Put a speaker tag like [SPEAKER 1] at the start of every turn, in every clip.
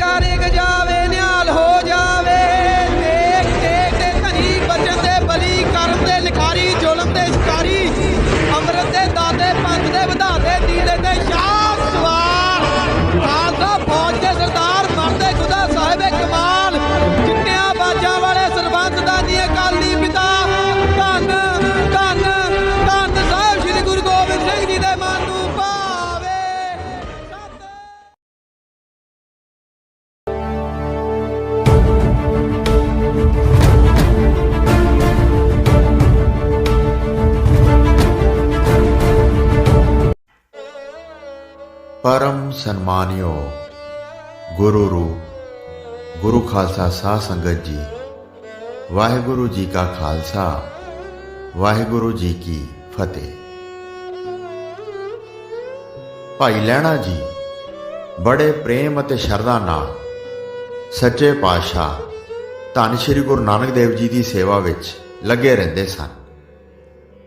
[SPEAKER 1] कार्य गजा ਪਰਮ ਸਨਮਾਨਿਓ ਗੁਰੂ ਰੂ ਗੁਰੂ ਖਾਲਸਾ ਸਾਧ ਸੰਗਤ ਜੀ, ਵਾਹਿਗੁਰੂ ਜੀ ਕਾ ਖਾਲਸਾ, ਵਾਹਿਗੁਰੂ ਜੀ ਕੀ ਫਤਿਹ। ਭਾਈ ਲੈਣਾ ਜੀ, ਬੜੇ ਪ੍ਰੇਮ ਅਤੇ ਸ਼ਰਧਾ ਨਾਲ ਸੱਚੇ ਪਾਤਸ਼ਾਹ ਧੰਨ ਸ਼੍ਰੀ ਗੁਰੂ ਨਾਨਕ ਦੇਵ ਜੀ ਦੀ ਸੇਵਾ ਵਿੱਚ ਲੱਗੇ ਰਹਿੰਦੇ ਸਨ।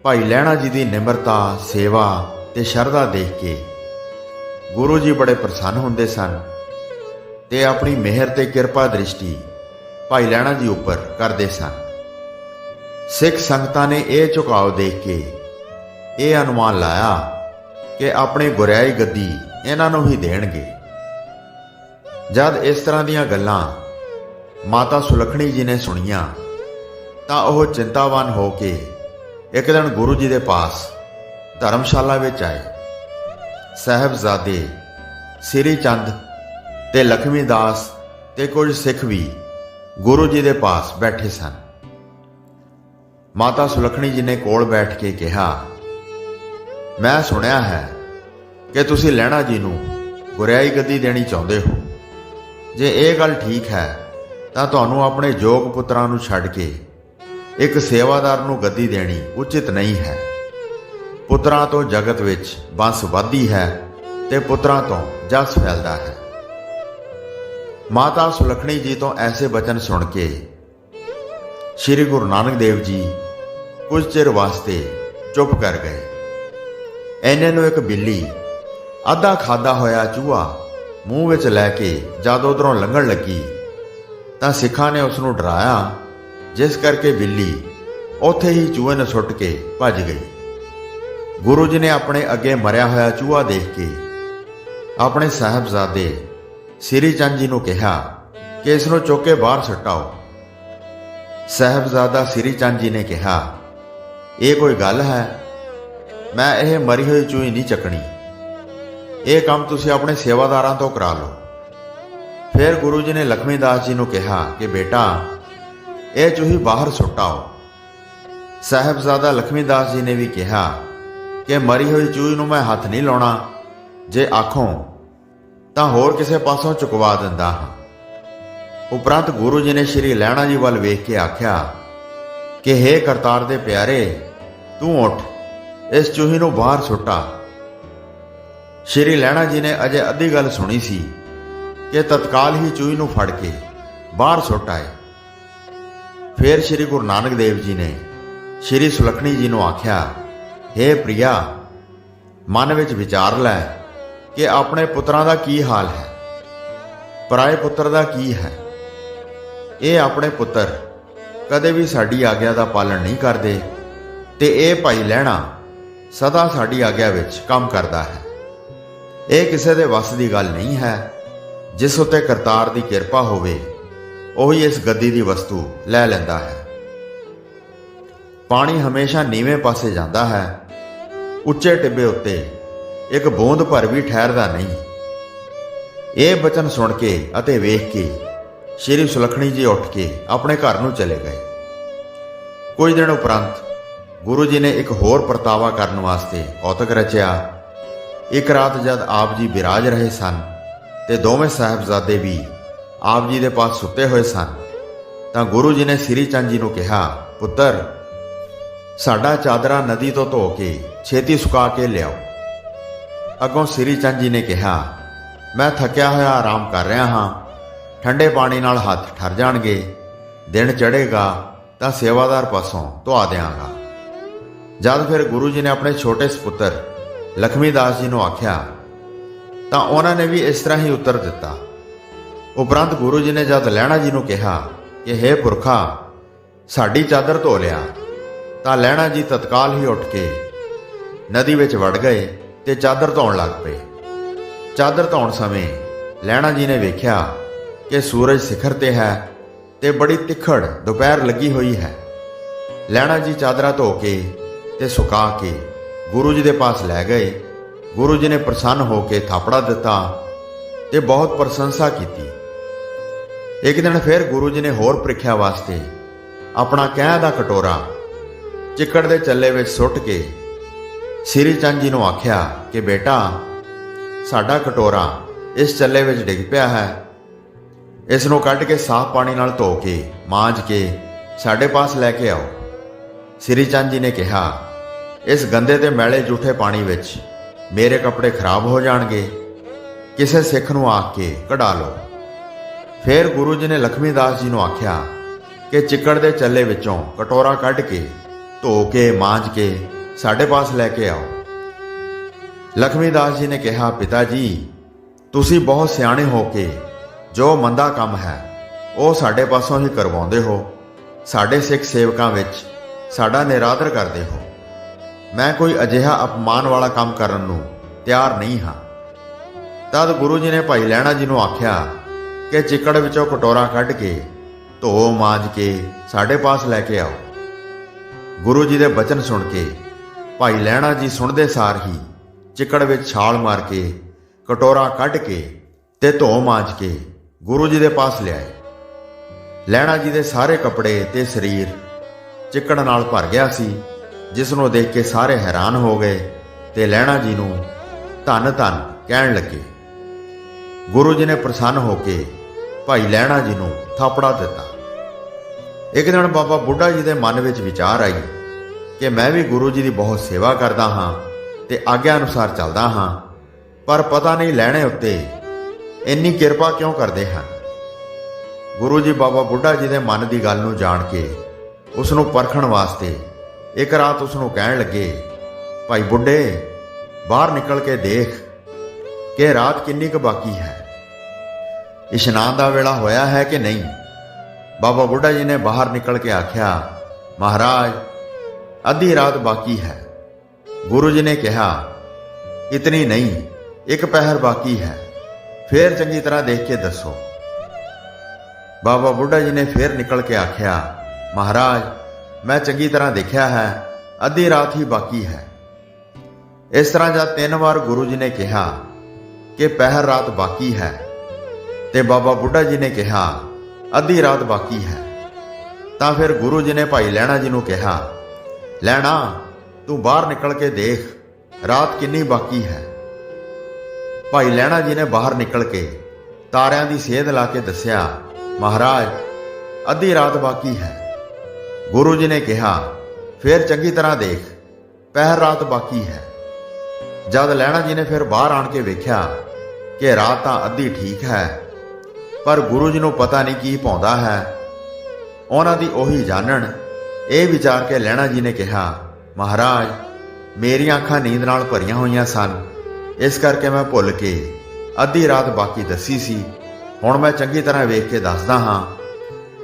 [SPEAKER 1] ਭਾਈ ਲੈਣਾ ਜੀ ਦੀ ਨਿਮਰਤਾ, ਸੇਵਾ ਤੇ ਸ਼ਰਧਾ ਦੇਖ ਕੇ ਗੁਰੂ ਜੀ ਬੜੇ ਪ੍ਰਸੰਨ ਹੁੰਦੇ ਸਨ ਤੇ ਆਪਣੀ ਮਿਹਰ ਤੇ ਕਿਰਪਾ ਦ੍ਰਿਸ਼ਟੀ ਭਾਈ ਲੈਣਾ ਜੀ ਉੱਪਰ ਕਰਦੇ ਸਨ। ਸਿੱਖ ਸੰਗਤਾਂ ਨੇ ਇਹ ਝੁਕਾਅ ਦੇਖ ਕੇ ਇਹ ਅਨੁਮਾਨ ਲਾਇਆ ਕਿ ਆਪਣੀ ਗੁਰਿਆਈ ਗੱਦੀ ਇਹਨਾਂ ਨੂੰ ਹੀ ਦੇਣਗੇ। ਜਦ ਇਸ ਤਰ੍ਹਾਂ ਦੀਆਂ ਗੱਲਾਂ ਮਾਤਾ ਸੁਲਖਣੀ ਜੀ ਨੇ ਸੁਣੀਆਂ, ਤਾਂ ਉਹ ਚਿੰਤਾਵਾਨ ਹੋ ਕੇ ਇੱਕ ਦਿਨ ਗੁਰੂ ਜੀ ਦੇ ਪਾਸ ਧਰਮਸ਼ਾਲਾ ਵਿੱਚ ਆਏ। ਸਹਿਬਜ਼ਾਦੇ ਸ੍ਰੀ ਚੰਦ ਤੇ ਲਖਮੀ ਦਾਸ ਤੇ ਕੁਝ ਸਿੱਖ ਵੀ ਗੁਰੂ ਜੀ ਦੇ ਪਾਸ ਬੈਠੇ ਸਨ। ਮਾਤਾ ਸੁਲਖਣੀ ਜੀ ਨੇ ਕੋਲ ਬੈਠ ਕੇ ਕਿਹਾ, ਮੈਂ ਸੁਣਿਆ ਹੈ ਕਿ ਤੁਸੀਂ ਲੈਣਾ ਜੀ ਨੂੰ ਗੁਰਿਆਈ ਗੱਦੀ ਦੇਣੀ ਚਾਹੁੰਦੇ ਹੋ। ਜੇ ਇਹ ਗੱਲ ਠੀਕ ਹੈ, ਤਾਂ ਤੁਹਾਨੂੰ ਆਪਣੇ ਜੋਗ ਪੁੱਤਰਾਂ ਨੂੰ ਛੱਡ ਕੇ ਇੱਕ ਸੇਵਾਦਾਰ ਨੂੰ ਗੱਦੀ ਦੇਣੀ ਉਚਿਤ ਨਹੀਂ ਹੈ। ਪੁੱਤਰਾਂ ਤੋਂ ਜਗਤ ਵਿੱਚ ਬੰਸ ਵੱਧਦੀ ਹੈ ਤੇ ਪੁੱਤਰਾਂ ਤੋਂ ਜਸ ਫੈਲਦਾ ਹੈ। ਮਾਤਾ ਸੁਲਖਣੀ ਜੀ ਤੋਂ ਐਸੇ ਬਚਨ ਸੁਣ ਕੇ ਸ੍ਰੀ ਗੁਰੂ ਨਾਨਕ ਦੇਵ ਜੀ ਕੁਝ ਚਿਰ ਵਾਸਤੇ ਚੁੱਪ ਕਰ ਗਏ। ਐਨੇ ਨੂੰ ਇੱਕ ਬਿੱਲੀ ਅੱਧਾ ਖਾਦਾ ਹੋਇਆ ਚੂਹਾ ਮੂੰਹ ਵਿੱਚ ਲੈ ਕੇ ਜਦ ਉਧਰੋਂ ਲੰਘਣ ਲੱਗੀ ਤਾਂ ਸਿੱਖਾਂ ਨੇ ਉਸ ਨੂੰ ਡਰਾਇਆ, ਜਿਸ ਕਰਕੇ ਬਿੱਲੀ ਉੱਥੇ ਹੀ ਚੂਹੇ ਨੂੰ ਸੁੱਟ ਕੇ ਭੱਜ ਗਈ। ਗੁਰੂ ਜੀ ਨੇ ਆਪਣੇ ਅੱਗੇ ਮਰਿਆ ਹੋਇਆ ਚੂਹਾ ਦੇਖ ਕੇ ਆਪਣੇ ਸਾਹਿਬਜ਼ਾਦੇ ਸ੍ਰੀ ਚੰਦ ਜੀ ਨੂੰ ਕਿਹਾ ਕਿ ਇਸ ਨੂੰ ਚੁੱਕ ਕੇ ਬਾਹਰ ਸੱਟਾਓ। ਸਾਹਿਬਜ਼ਾਦਾ ਸ੍ਰੀ ਚੰਦ ਜੀ ਨੇ ਕਿਹਾ, ਇਹ ਕੋਈ ਗੱਲ ਹੈ? ਮੈਂ ਇਹ ਮਰੀ ਹੋਈ ਚੂਹੀ ਨਹੀਂ ਚੱਕਣੀ। ਇਹ ਕੰਮ ਤੁਸੀਂ ਆਪਣੇ ਸੇਵਾਦਾਰਾਂ ਤੋਂ ਕਰਾ ਲਓ। ਫਿਰ ਗੁਰੂ ਜੀ ਨੇ ਲਖਮੀ ਦਾਸ ਜੀ ਨੂੰ ਕਿਹਾ ਕਿ ਬੇਟਾ, ਇਹ ਚੂਹੀ ਬਾਹਰ ਸੁੱਟਾਓ। ਸਾਹਿਬਜ਼ਾਦਾ ਲਖਮੀ ਦਾਸ ਜੀ ਨੇ ਵੀ ਕਿਹਾ ਕਿ ਮਰੀ ਹੋਈ ਚੂਹੀ ਨੂੰ ਮੈਂ ਹੱਥ ਨਹੀਂ ਲਾਉਣਾ। ਜੇ ਆਖੋਂ, ਤਾਂ ਹੋਰ ਕਿਸੇ ਪਾਸੋਂ ਚੁਕਵਾ ਦਿੰਦਾ ਹਾਂ। ਉਪਰੰਤ ਗੁਰੂ ਜੀ ਨੇ ਸ਼੍ਰੀ ਲੈਣਾ ਜੀ ਵੱਲ ਵੇਖ ਕੇ ਆਖਿਆ, ਕਿ हे ਕਰਤਾਰ ਦੇ ਪਿਆਰੇ, ਤੂੰ ਉੱਠ, ਇਸ ਚੂਹੀ ਨੂੰ ਬਾਹਰ ਸੁੱਟਾ। ਸ਼੍ਰੀ ਲੈਣਾ ਜੀ ਨੇ ਅਜੇ ਅੱਧੀ ਗੱਲ ਸੁਣੀ ਸੀ, ਕਿ ਤਤਕਾਲ ਹੀ ਚੂਹੀ ਨੂੰ ਫੜ ਕੇ ਬਾਹਰ ਸੁੱਟ ਆਏ। ਫਿਰ ਸ਼੍ਰੀ ਗੁਰੂ ਨਾਨਕ ਦੇਵ ਜੀ ਨੇ ਸ਼੍ਰੀ ਸੁਲਖਣੀ ਜੀ ਨੂੰ ਆਖਿਆ हे ਪ੍ਰਿਆ, ਮਨ ਵਿੱਚ ਵਿਚਾਰ ਲੈ ਕਿ ਆਪਣੇ ਪੁੱਤਰਾਂ ਦਾ ਕੀ ਹਾਲ ਹੈ, ਪਰਾਏ ਪੁੱਤਰ ਦਾ ਕੀ ਹੈ। ਇਹ ਆਪਣੇ ਪੁੱਤਰ ਕਦੇ ਵੀ ਸਾਡੀ ਆਗਿਆ ਦਾ ਪਾਲਣ ਨਹੀਂ ਕਰਦੇ ਤੇ ਇਹ ਭਾਈ ਲੈਣਾ ਸਦਾ ਸਾਡੀ ਆਗਿਆ ਵਿੱਚ ਕੰਮ ਕਰਦਾ ਹੈ। ਇਹ ਕਿਸੇ ਦੇ ਵੱਸ ਦੀ ਗੱਲ ਨਹੀਂ ਹੈ, ਜਿਸ ਉਤੇ ਕਰਤਾਰ ਦੀ ਕਿਰਪਾ ਹੋਵੇ, ਉਹੀ ਇਸ ਗੱਦੀ ਦੀ ਵਸਤੂ ਲੈ ਲੈਂਦਾ ਹੈ। ਪਾਣੀ ਹਮੇਸ਼ਾ ਨੀਵੇਂ ਪਾਸੇ ਜਾਂਦਾ ਹੈ ਉੱਚੇ ਟਿੱਬੇ ਉੱਤੇ ਇੱਕ ਬੂੰਦ ਭਰ ਵੀ ਠਹਿਰਦਾ ਨਹੀਂ। ਇਹ ਬਚਨ ਸੁਣ ਕੇ ਅਤੇ ਵੇਖ ਕੇ ਸ਼੍ਰੀ ਸੁਲਖਣੀ ਜੀ ਉੱਠ ਕੇ ਆਪਣੇ ਘਰ ਨੂੰ ਚਲੇ ਗਏ। ਕੁਝ ਦਿਨ ਉਪਰੰਤ ਗੁਰੂ ਜੀ ਨੇ ਇੱਕ ਹੋਰ ਪਰਤਾਵਾ ਕਰਨ ਵਾਸਤੇ ਔਤਕ ਰਚਿਆ। ਇੱਕ ਰਾਤ ਜਦ ਆਪ ਜੀ ਬਿਰਾਜ ਰਹੇ ਸਨ ਤੇ ਦੋਵੇਂ ਸਾਹਿਬਜ਼ਾਦੇ ਵੀ ਆਪ ਜੀ ਦੇ ਪਾਸ ਸੁੱਤੇ ਹੋਏ ਸਨ, ਤਾਂ ਗੁਰੂ ਜੀ ਨੇ ਸ੍ਰੀ ਚੰਦ ਜੀ ਨੂੰ ਕਿਹਾ, ਪੁੱਤਰ, ਸਾਡਾ ਚਾਦਰਾ ਨਦੀ ਤੋਂ ਧੋ ਕੇ ਛੇਤੀ ਸੁਕਾ ਕੇ ਲਿਆਓ। ਅੱਗੋਂ ਸ੍ਰੀ ਚੰਦ ਜੀ ਨੇ ਕਿਹਾ, ਮੈਂ ਥੱਕਿਆ ਹੋਇਆ ਆਰਾਮ ਕਰ ਰਿਹਾ ਹਾਂ। ਠੰਡੇ ਪਾਣੀ ਨਾਲ ਹੱਥ ਠਰ ਜਾਣਗੇ। ਦਿਨ ਚੜ੍ਹੇਗਾ ਤਾਂ ਸੇਵਾਦਾਰ ਪਾਸੋਂ ਧਵਾ ਦਿਆਂਗਾ। ਜਦ ਫਿਰ ਗੁਰੂ ਜੀ ਨੇ ਆਪਣੇ ਛੋਟੇ ਸੁਪੁੱਤਰ ਲਖਮੀ ਦਾਸ ਜੀ ਨੂੰ ਆਖਿਆ, ਤਾਂ ਉਹਨਾਂ ਨੇ ਵੀ ਇਸ ਤਰ੍ਹਾਂ ਹੀ ਉੱਤਰ ਦਿੱਤਾ। ਉਪਰੰਤ ਗੁਰੂ ਜੀ ਨੇ ਜਦ ਲੈਣਾ ਜੀ ਨੂੰ ਕਿਹਾ ਕਿ हे ਪੁਰਖਾ, ਸਾਡੀ ਚਾਦਰ ਧੋ ਲਿਆ। ਤਾਂ ਲੈਣਾ ਜੀ ਤਤਕਾਲ ਹੀ ਉੱਠ ਕੇ ਨਦੀ ਵਿੱਚ ਵੜ ਗਏ ਤੇ ਚਾਦਰ ਧੋਣ ਲੱਗ ਪਏ। ਚਾਦਰ ਧੋਣ ਸਮੇਂ ਲੈਣਾ ਜੀ ਨੇ ਵੇਖਿਆ ਕਿ ਸੂਰਜ ਸਿਖਰ ਤੇ ਹੈ ਤੇ ਬੜੀ ਤਿੱਖੜ ਦੁਪਹਿਰ ਲੱਗੀ ਹੋਈ ਹੈ। ਲੈਣਾ ਜੀ ਚਾਦਰਾ ਧੋ ਕੇ ਤੇ ਸੁਕਾ ਕੇ ਗੁਰੂ ਜੀ ਦੇ ਪਾਸ ਲੈ ਗਏ। ਗੁਰੂ ਜੀ ਨੇ ਪ੍ਰਸੰਨ ਹੋ ਕੇ ਥਾਪੜਾ ਦਿੱਤਾ ਤੇ ਬਹੁਤ ਪ੍ਰਸ਼ੰਸਾ ਕੀਤੀ। ਇੱਕ ਦਿਨ ਫਿਰ ਗੁਰੂ ਜੀ ਨੇ ਹੋਰ ਪ੍ਰੀਖਿਆ ਵਾਸਤੇ ਆਪਣਾ ਕਹਿ ਦਾ ਕਟੋਰਾ ਚਿੱਕੜ ਦੇ ਚੱਲੇ ਵਿੱਚ ਸੁੱਟ ਕੇ ਸ੍ਰੀ ਚੰਦ ਜੀ ਨੂੰ ਆਖਿਆ ਕਿ ਬੇਟਾ, ਸਾਡਾ ਕਟੋਰਾ ਇਸ ਚੱਲੇ ਵਿੱਚ ਡਿੱਗ ਪਿਆ ਹੈ। ਇਸ ਨੂੰ ਕੱਢ ਕੇ ਸਾਫ਼ ਪਾਣੀ ਨਾਲ ਧੋ ਕੇ, ਮਾਂਜ ਕੇ ਸਾਡੇ ਪਾਸ ਲੈ ਕੇ ਆਓ। ਸ੍ਰੀ ਚੰਦ ਜੀ ਨੇ ਕਿਹਾ, ਇਸ ਗੰਦੇ ਤੇ ਮੈਲੇ ਜੂਠੇ ਪਾਣੀ ਵਿੱਚ ਮੇਰੇ ਕੱਪੜੇ ਖਰਾਬ ਹੋ ਜਾਣਗੇ। ਕਿਸੇ ਸਿੱਖ ਨੂੰ ਆਖ ਕੇ ਕਢਾ ਲਓ। ਫਿਰ ਗੁਰੂ ਜੀ ਨੇ ਲਖਮੀ ਦਾਸ ਜੀ ਨੂੰ ਆਖਿਆ ਕਿ ਚਿੱਕੜ ਦੇ ਚੱਲੇ ਵਿੱਚੋਂ ਕਟੋਰਾ ਕੱਢ ਕੇ ਧੋ ਕੇ, ਮਾਂਜ ਕੇ ਸਾਡੇ ਪਾਸ ਲੈ ਕੇ ਆਓ। ਲਖਮੀਦਾਸ ਜੀ ਨੇ ਕਿਹਾ, ਪਿਤਾ ਜੀ, ਤੁਸੀਂ ਬਹੁਤ ਸਿਆਣੇ ਹੋ ਕੇ ਜੋ ਮੰਦਾ ਕੰਮ ਹੈ, ਉਹ ਸਾਡੇ ਪਾਸੋਂ ਹੀ ਕਰਵਾਉਂਦੇ ਹੋ। ਸਾਡੇ ਸਿੱਖ ਸੇਵਕਾਂ ਵਿੱਚ ਸਾਡਾ ਨਿਰਾਦਰ ਕਰਦੇ ਹੋ। ਮੈਂ ਕੋਈ ਅਜਿਹਾ ਅਪਮਾਨ ਵਾਲਾ ਕੰਮ ਕਰਨ ਨੂੰ ਤਿਆਰ ਨਹੀਂ ਹਾਂ। ਤਦ ਗੁਰੂ ਜੀ ਨੇ ਭਾਈ ਲੈਣਾ ਜੀ ਨੂੰ ਆਖਿਆ ਕਿ ਚਿੱਕੜ ਵਿੱਚੋਂ ਕਟੋਰਾ ਕੱਢ ਕੇ ਧੋ, ਮਾਂਜ ਕੇ ਸਾਡੇ ਪਾਸ ਲੈ ਕੇ ਆਓ। ਗੁਰੂ ਜੀ ਦੇ ਬਚਨ ਸੁਣ ਕੇ ਭਾਈ ਲੈਣਾ ਜੀ ਸੁਣਦੇ ਸਾਰ ਹੀ ਚਿੱਕੜ ਵਿੱਚ ਛਾਲ ਮਾਰ ਕੇ, ਕਟੋਰਾ ਕੱਢ ਕੇ ਤੇ ਧੋ ਮਾਂਜ ਕੇ ਗੁਰੂ ਜੀ ਦੇ ਪਾਸ ਲਿਆਏ। ਲੈਣਾ ਜੀ ਦੇ ਸਾਰੇ ਕੱਪੜੇ ਤੇ ਸਰੀਰ ਚਿੱਕੜ ਨਾਲ ਭਰ ਗਿਆ ਸੀ, ਜਿਸ ਨੂੰ ਦੇਖ ਕੇ ਸਾਰੇ ਹੈਰਾਨ ਹੋ ਗਏ ਤੇ ਲੈਣਾ ਜੀ ਨੂੰ ਧੰਨ ਧੰਨ ਕਹਿਣ ਲੱਗੇ। ਗੁਰੂ ਜੀ ਨੇ ਪ੍ਰਸੰਨ ਹੋ ਕੇ ਭਾਈ ਲੈਣਾ ਜੀ ਨੂੰ ਥਾਪੜਾ ਦਿੱਤਾ। ਇੱਕ ਦਿਨ ਬਾਬਾ ਬੁੱਢਾ ਜੀ ਦੇ ਮਨ ਵਿੱਚ ਵਿਚਾਰ ਆਈ ਕਿ ਮੈਂ ਵੀ ਗੁਰੂ ਜੀ ਦੀ ਬਹੁਤ ਸੇਵਾ ਕਰਦਾ ਹਾਂ ਤੇ ਆਗਿਆ ਅਨੁਸਾਰ ਚੱਲਦਾ ਹਾਂ, ਪਰ ਪਤਾ ਨਹੀਂ ਲੈਣੇ ਉੱਤੇ ਇੰਨੀ ਕਿਰਪਾ ਕਿਉਂ ਕਰਦੇ ਹਨ ਗੁਰੂ ਜੀ ਬਾਬਾ ਬੁੱਢਾ ਜੀ ਦੇ ਮਨ ਦੀ ਗੱਲ ਨੂੰ ਜਾਣ ਕੇ ਉਸ ਨੂੰ ਪਰਖਣ ਵਾਸਤੇ ਇੱਕ ਰਾਤ ਉਸ ਨੂੰ ਕਹਿਣ ਲੱਗੇ, ਭਾਈ ਬੁੱਢੇ, ਬਾਹਰ ਨਿਕਲ ਕੇ ਦੇਖ ਕਿ ਰਾਤ ਕਿੰਨੀ ਕੁ ਬਾਕੀ ਹੈ। ਇਸ਼ਨਾਨ ਦਾ ਵੇਲਾ ਹੋਇਆ ਹੈ ਕਿ ਨਹੀਂ? ਬਾਬਾ ਬੁੱਢਾ ਜੀ ਨੇ ਬਾਹਰ ਨਿਕਲ ਕੇ ਆਖਿਆ, ਮਹਾਰਾਜ ਅੱਧੀ ਰਾਤ ਬਾਕੀ ਹੈ। ਗੁਰੂ ਜੀ ਨੇ ਕਿਹਾ, ਇਤਨੀ ਨਹੀਂ, ਇੱਕ ਪਹਿਰ ਬਾਕੀ ਹੈ। ਫੇਰ ਚੰਗੀ ਤਰ੍ਹਾਂ ਦੇਖ ਕੇ ਦੱਸੋ। ਬਾਬਾ ਬੁੱਢਾ ਜੀ ਨੇ ਫੇਰ ਨਿਕਲ ਕੇ ਆਖਿਆ, ਮਹਾਰਾਜ, ਮੈਂ ਚੰਗੀ ਤਰ੍ਹਾਂ ਦੇਖਿਆ ਹੈ, ਅੱਧੀ ਰਾਤ ਹੀ ਬਾਕੀ ਹੈ। ਇਸ ਤਰ੍ਹਾਂ ਜਦ ਤਿੰਨ ਵਾਰ ਗੁਰੂ ਜੀ ਨੇ ਕਿਹਾ ਕਿ ਪਹਿਰ ਰਾਤ ਬਾਕੀ ਹੈ, ਤੇ ਬਾਬਾ ਬੁੱਢਾ ਜੀ ਨੇ ਕਿਹਾ, ਅੱਧੀ ਰਾਤ ਬਾਕੀ ਹੈ। ਤਾਂ ਫਿਰ ਗੁਰੂ ਜੀ ਨੇ ਭਾਈ ਲੈਣਾ ਜੀ ਨੂੰ ਕਿਹਾ ਲੈਣਾ, ਤੂੰ ਬਾਹਰ ਨਿਕਲ ਕੇ ਦੇਖ, ਰਾਤ ਕਿੰਨੀ ਬਾਕੀ ਹੈ। ਭਾਈ ਲੈਣਾ ਜੀ ਨੇ ਬਾਹਰ ਨਿਕਲ ਕੇ, ਤਾਰਿਆਂ ਦੀ ਸੇਧ ਲਾ ਕੇ ਦੱਸਿਆ, ਮਹਾਰਾਜ, ਅੱਧੀ ਰਾਤ ਬਾਕੀ ਹੈ। ਗੁਰੂ ਜੀ ਨੇ ਕਿਹਾ, ਫਿਰ ਚੰਗੀ ਤਰ੍ਹਾਂ ਦੇਖ, ਪਹਿਰ ਰਾਤ ਬਾਕੀ ਹੈ। ਜਦ ਲੈਣਾ ਜੀ ਨੇ ਫਿਰ ਬਾਹਰ ਆਣ ਕੇ ਵੇਖਿਆ ਕਿ ਰਾਤ ਤਾਂ ਅੱਧੀ ਠੀਕ ਹੈ, ਪਰ ਗੁਰੂ ਜੀ ਨੂੰ ਪਤਾ ਨਹੀਂ ਕੀ ਪਾਉਂਦਾ ਹੈ। ਉਹਨਾਂ ਦੀ ਉਹੀ ਜਾਣਨ ਇਹ ਵਿਚਾਰ ਕੇ ਲੈਣਾ ਜੀ ਨੇ ਕਿਹਾ, ਮਹਾਰਾਜ, ਮੇਰੀਆਂ ਅੱਖਾਂ ਨੀਂਦ ਨਾਲ ਭਰੀਆਂ ਹੋਈਆਂ ਸਨ। ਇਸ ਕਰਕੇ ਮੈਂ ਭੁੱਲ ਕੇ ਅੱਧੀ ਰਾਤ ਬਾਕੀ ਦੱਸੀ ਸੀ। ਹੁਣ ਮੈਂ ਚੰਗੀ ਤਰ੍ਹਾਂ ਵੇਖ ਕੇ ਦੱਸਦਾ ਹਾਂ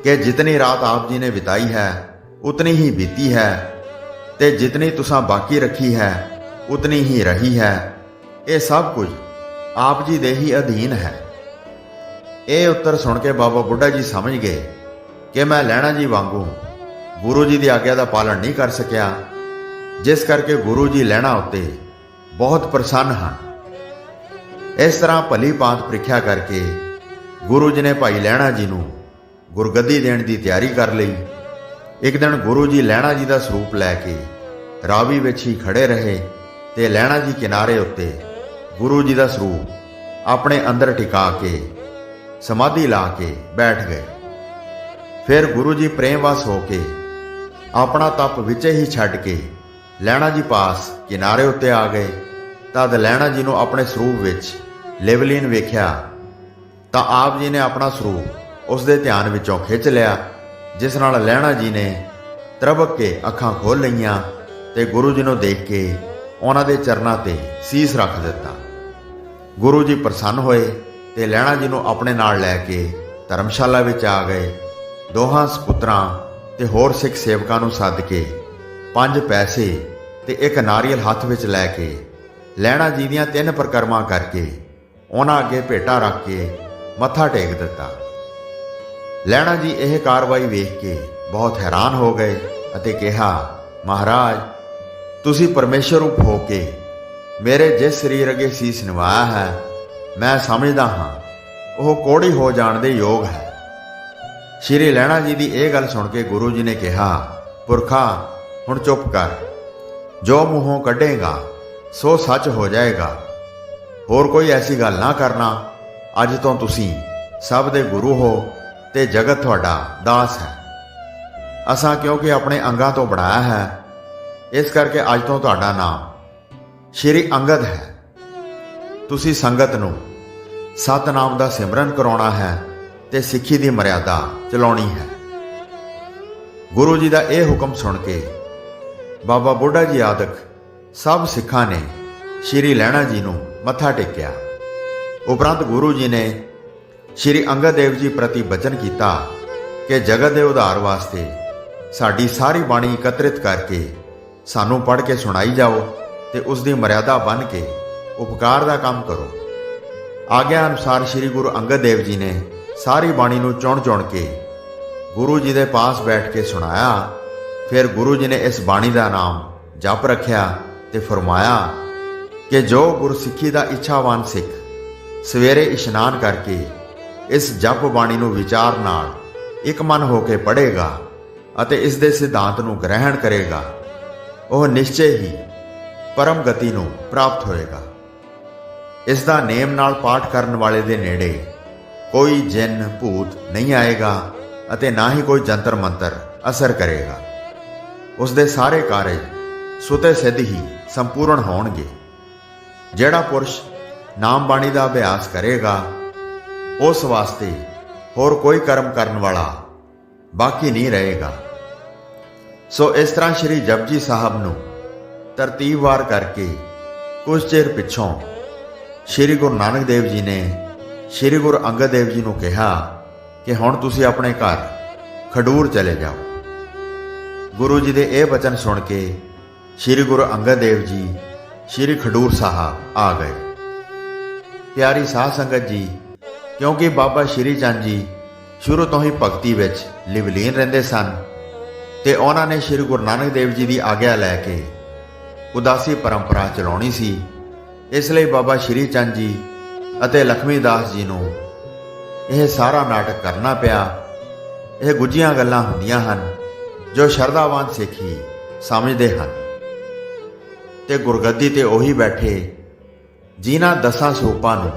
[SPEAKER 1] ਕਿ ਜਿਤਨੀ ਰਾਤ ਆਪ ਜੀ ਨੇ ਬਿਤਾਈ ਹੈ, ਉਤਨੀ ਹੀ ਬੀਤੀ ਹੈ ਤੇ ਜਿਤਨੀ ਤੁਸੀਂ ਬਾਕੀ ਰੱਖੀ ਹੈ, ਉਤਨੀ ਹੀ ਰਹੀ ਹੈ। ਇਹ ਸਭ ਕੁਝ ਆਪ ਜੀ ਦੇ ਹੀ ਅਧੀਨ ਹੈ। ਇਹ ਉੱਤਰ ਸੁਣ ਕੇ ਬਾਬਾ ਬੁੱਢਾ ਜੀ ਸਮਝ ਗਏ ਕਿ ਮੈਂ ਲੈਣਾ ਜੀ ਵਾਂਗੂ ਗੁਰੂ ਜੀ ਦੀ ਆਗਿਆ ਦਾ ਪਾਲਣ ਨਹੀਂ ਕਰ ਸਕਿਆ, ਜਿਸ ਕਰਕੇ ਗੁਰੂ ਜੀ ਲੈਣਾ ਉੱਤੇ ਬਹੁਤ ਪ੍ਰਸੰਨ ਹਨ। ਇਸ ਤਰ੍ਹਾਂ ਭਲੀ ਭਾਂਤ ਪ੍ਰੀਖਿਆ ਕਰਕੇ ਗੁਰੂ ਜੀ ਨੇ ਭਾਈ ਲੈਣਾ ਜੀ ਨੂੰ ਗੁਰਗੱਦੀ ਦੇਣ ਦੀ ਤਿਆਰੀ ਕਰ ਲਈ। ਇੱਕ ਦਿਨ ਗੁਰੂ ਜੀ ਲੈਣਾ ਜੀ ਦਾ ਸਰੂਪ ਲੈ ਕੇ ਰਾਵੀ ਵਿੱਚ ਹੀ ਖੜੇ ਰਹੇ ਤੇ ਲੈਣਾ ਜੀ ਕਿਨਾਰੇ ਉੱਤੇ ਗੁਰੂ ਜੀ ਦਾ ਸਰੂਪ ਆਪਣੇ ਅੰਦਰ ਟਿਕਾ ਕੇ ਸਮਾਧੀ ਲਾ ਕੇ ਬੈਠ ਗਏ। ਫਿਰ ਗੁਰੂ ਜੀ ਪ੍ਰੇਮਵਸ ਹੋ ਕੇ ਆਪਣਾ ਤਪ ਵਿੱਚ ਹੀ ਛੱਡ ਕੇ ਲੈਣਾ ਜੀ ਪਾਸ ਕਿਨਾਰੇ ਉੱਤੇ ਆ ਗਏ, ਤਦ ਲੈਣਾ ਜੀ ਨੂੰ ਆਪਣੇ ਸਰੂਪ ਵਿੱਚ ਲਿਵਲੀਨ ਵੇਖਿਆ, ਤਾਂ ਆਪ ਜੀ ਨੇ ਆਪਣਾ ਸਰੂਪ ਉਸ ਦੇ ਧਿਆਨ ਵਿੱਚੋਂ ਖਿੱਚ ਲਿਆ, ਜਿਸ ਨਾਲ ਲੈਣਾ ਜੀ ਨੇ ਤਰਬਕ ਕੇ ਅੱਖਾਂ ਖੋਲ ਲਈਆਂ ਤੇ ਗੁਰੂ ਜੀ ਨੂੰ ਦੇਖ ਕੇ ਉਹਨਾਂ ਦੇ ਚਰਨਾਂ ਤੇ ਸੀਸ ਰੱਖ ਦਿੱਤਾ। ਗੁਰੂ ਜੀ ਪ੍ਰਸੰਨ ਹੋਏ ਤੇ ਲੈਣਾ ਜੀ ਨੂੰ ਆਪਣੇ ਨਾਲ ਲੈ ਕੇ ਧਰਮਸ਼ਾਲਾ ਵਿੱਚ ਆ ਗਏ। ਦੋਹਾਂ ਸਪੁੱਤਰਾਂ ਤੇ ਹੋਰ ਸਿੱਖ ਸੇਵਕਾਂ ਨੂੰ ਸੱਦ ਕੇ, ਪੰਜ ਪੈਸੇ ਤੇ ਇੱਕ ਨਾਰੀਅਲ ਹੱਥ ਵਿੱਚ ਲੈ ਕੇ, ਲੈਣਾ ਜੀ ਦੀਆਂ ਤਿੰਨ ਪ੍ਰਕਰਮਾਂ ਕਰਕੇ, ਉਹਨਾਂ ਅੱਗੇ ਭੇਟਾ ਰੱਖ ਕੇ ਮੱਥਾ ਟੇਕ ਦਿੱਤਾ। ਲੈਣਾ ਜੀ ਇਹ ਕਾਰਵਾਈ ਵੇਖ ਕੇ ਬਹੁਤ ਹੈਰਾਨ ਹੋ ਗਏ ਅਤੇ ਕਿਹਾ, ਮਹਾਰਾਜ, ਤੁਸੀਂ ਪਰਮੇਸ਼ਰ ਰੂਪ ਹੋ ਕੇ ਮੇਰੇ ਜਿਸ ਸਰੀਰ ਅੱਗੇ ਸੀਸ ਨਿਵਾਇਆ ਹੈ, ਮੈਂ ਸਮਝਦਾ ਹਾਂ, ਉਹ ਕੋੜੀ ਹੋ ਜਾਣ ਦੇ ਯੋਗ ਹੈ। ਸ਼੍ਰੀ ਲੈਣਾ ਜੀ ਦੀ ਇਹ ਗੱਲ ਸੁਣ ਕੇ ਗੁਰੂ ਜੀ ਨੇ ਕਿਹਾ, ਪੁਰਖਾ, ਹੁਣ ਚੁੱਪ ਕਰ। ਜੋ ਮੂੰਹੋਂ ਕੱਢੇਗਾ, ਸੋ ਸੱਚ ਹੋ ਜਾਏਗਾ। ਹੋਰ ਕੋਈ ਐਸੀ ਗੱਲ ਨਾ ਕਰਨਾ। ਅੱਜ ਤੋਂ ਤੁਸੀਂ ਸਭ ਦੇ ਗੁਰੂ ਹੋ ਤੇ ਜਗਤ ਤੁਹਾਡਾ ਦਾਸ ਹੈ। ਅਸਾਂ ਕਿਉਂਕਿ ਆਪਣੇ ਅੰਗਾਂ ਤੋਂ ਬਣਾਇਆ ਹੈ, ਇਸ ਕਰਕੇ ਅੱਜ ਤੋਂ ਤੁਹਾਡਾ ਨਾਮ ਸ਼੍ਰੀ ਅੰਗਦ ਹੈ। ਤੁਸੀਂ ਸੰਗਤ ਨੂੰ ਸਤਨਾਮ ਦਾ ਸਿਮਰਨ ਕਰਾਉਣਾ ਹੈ। ਤੇ ਸਿੱਖੀ ਦੀ ਮਰਿਆਦਾ ਚਲਾਉਣੀ ਹੈ। ਗੁਰੂ ਜੀ ਦਾ ਇਹ ਹੁਕਮ ਸੁਣ ਕੇ ਬਾਬਾ ਬੁੱਢਾ ਜੀ ਆਦਿਕ ਸਭ ਸਿੱਖਾਂ ਨੇ ਸ਼੍ਰੀ ਲਹਿਣਾ ਜੀ ਨੂੰ ਮੱਥਾ ਟੇਕਿਆ। ਉਪਰੰਤ ਗੁਰੂ ਜੀ ਨੇ ਸ਼੍ਰੀ ਅੰਗਦ ਦੇਵ ਜੀ ਪ੍ਰਤੀ ਬਚਨ ਕੀਤਾ ਕਿ ਜਗਤ ਦੇ ਉਧਾਰ ਵਾਸਤੇ ਸਾਡੀ ਸਾਰੀ ਬਾਣੀ ਇਕੱਤਰਿਤ ਕਰਕੇ ਸਾਨੂੰ ਪੜ੍ਹ ਕੇ ਸੁਣਾਈ ਜਾਓ ਤੇ ਉਸ ਦੀ ਮਰਿਆਦਾ ਬਣ ਕੇ ਉਪਕਾਰ ਦਾ ਕੰਮ ਕਰੋ। ਆਗਿਆ ਅਨੁਸਾਰ ਸ੍ਰੀ ਗੁਰੂ ਅੰਗਦ ਦੇਵ ਜੀ ਨੇ ਸਾਰੀ ਬਾਣੀ ਨੂੰ ਚੁਣ ਚੁਣ ਕੇ ਗੁਰੂ ਜੀ ਦੇ ਪਾਸ ਬੈਠ ਕੇ ਸੁਣਾਇਆ। ਫਿਰ ਗੁਰੂ ਜੀ ਨੇ ਇਸ ਬਾਣੀ ਦਾ ਨਾਮ ਜਪ ਰੱਖਿਆ ਤੇ ਫਰਮਾਇਆ ਕਿ ਜੋ ਗੁਰਸਿੱਖੀ ਦਾ ਇੱਛਾਵਾਨ ਸਿੱਖ ਸਵੇਰੇ ਇਸ਼ਨਾਨ ਕਰਕੇ ਇਸ ਜਪ ਬਾਣੀ ਨੂੰ ਵਿਚਾਰ ਨਾਲ ਇੱਕ ਮਨ ਹੋ ਕੇ ਪੜ੍ਹੇਗਾ ਅਤੇ ਇਸ ਦੇ ਸਿਧਾਂਤ ਨੂੰ ਗ੍ਰਹਿਣ ਕਰੇਗਾ, ਉਹ ਨਿਸ਼ਚੈ ਹੀ ਪਰਮ ਗਤੀ ਨੂੰ ਪ੍ਰਾਪਤ ਹੋਏਗਾ। ਇਸ ਦਾ ਨੇਮ ਨਾਲ ਪਾਠ ਕਰਨ ਵਾਲੇ ਦੇ ਨੇੜੇ ਕੋਈ ਜਿੰਨ ਭੂਤ ਨਹੀਂ ਆਏਗਾ ਅਤੇ ਨਾ ਹੀ ਕੋਈ ਜੰਤਰ ਮੰਤਰ ਅਸਰ ਕਰੇਗਾ। ਉਸ ਦੇ ਸਾਰੇ ਕਾਰਜ ਸੁਤੇ ਸਿੱਧ ਹੀ ਸੰਪੂਰਨ ਹੋਣਗੇ। ਜਿਹੜਾ ਪੁਰਸ਼ ਨਾਮ ਬਾਣੀ ਦਾ ਅਭਿਆਸ ਕਰੇਗਾ, ਉਸ ਵਾਸਤੇ ਹੋਰ ਕੋਈ ਕਰਮ ਕਰਨ ਵਾਲਾ ਬਾਕੀ ਨਹੀਂ ਰਹੇਗਾ। ਸੋ ਇਸ ਤਰ੍ਹਾਂ ਸ਼੍ਰੀ ਜਪਜੀ ਸਾਹਿਬ ਨੂੰ ਤਰਤੀਬਵਾਰ ਕਰਕੇ ਕੁਝ ਚਿਰ ਪਿੱਛੋਂ ਸ਼੍ਰੀ ਗੁਰੂ ਨਾਨਕ ਦੇਵ ਜੀ ਨੇ ਸ਼੍ਰੀ ਗੁਰੂ ਅੰਗਦ ਦੇਵ ਜੀ ਨੂੰ ਕਿਹਾ ਕਿ ਹੁਣ ਤੁਸੀਂ ਆਪਣੇ ਘਰ ਖਡੂਰ ਚਲੇ ਜਾਓ। ਗੁਰੂ ਜੀ ਦੇ ਇਹ ਬਚਨ ਸੁਣ ਕੇ ਸ਼੍ਰੀ ਗੁਰੂ ਅੰਗਦ ਦੇਵ ਜੀ, ਸ਼੍ਰੀ ਖਡੂਰ ਸਾਹਿਬ ਆ ਗਏ। ਪਿਆਰੀ ਸਾਧ ਸੰਗਤ ਜੀ, ਕਿਉਂਕਿ ਬਾਬਾ ਸ਼੍ਰੀ ਚੰਦ ਜੀ ਸ਼ੁਰੂ ਤੋਂ ਹੀ ਭਗਤੀ ਵਿੱਚ ਲਿਵਲੀਨ ਰਹਿੰਦੇ ਸਨ ਤੇ ਉਹਨਾਂ ਨੇ ਸ਼੍ਰੀ ਗੁਰੂ ਨਾਨਕ ਦੇਵ ਜੀ ਦੀ ਆਗਿਆ ਲੈ ਕੇ ਉਦਾਸੀ ਪਰੰਪਰਾ ਚਲਾਉਣੀ ਸੀ, ਇਸ ਲਈ ਬਾਬਾ ਸ਼੍ਰੀ ਚੰਦ ਜੀ ਅਤੇ ਲਖਮੀ ਦਾਸ ਜੀ ਨੂੰ। ਇਹ ਸਾਰਾ ਨਾਟਕ ਕਰਨਾ ਪਿਆ। ਇਹ ਗੁੱਝੀਆਂ ਗੱਲਾਂ ਹੁੰਦੀਆਂ ਹਨ, ਜੋ ਸ਼ਰਧਾਵਾਨ ਸਿੱਖ ਹੀ ਸਮਝਦੇ ਹਨ। ਤੇ ਗੁਰਗੱਦੀ ਤੇ ਉਹੀ ਬੈਠੇ ਜਿਨ੍ਹਾਂ ਦਸਾਂ ਸੂਪਾਂ ਨੂੰ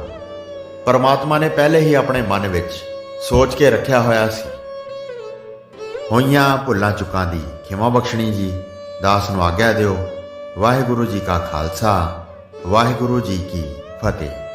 [SPEAKER 1] ਪਰਮਾਤਮਾ ਨੇ ਪਹਿਲੇ ਹੀ ਆਪਣੇ ਮਨ ਵਿੱਚ ਸੋਚ ਕੇ ਰੱਖਿਆ ਹੋਇਆ ਸੀ। ਹੋਈਆਂ ਭੁੱਲਾਂ ਚੁੱਕਾਂ ਦੀ ਖਿਮਾ ਬਖਸ਼ਣੀ ਜੀ, ਦਾਸ ਨੂੰ ਆਗਿਆ ਦਿਓ। ਵਾਹਿਗੁਰੂ ਜੀ ਕਾ ਖਾਲਸਾ, ਵਾਹਿਗੁਰੂ ਜੀ ਕੀ ਫਤਿਹ।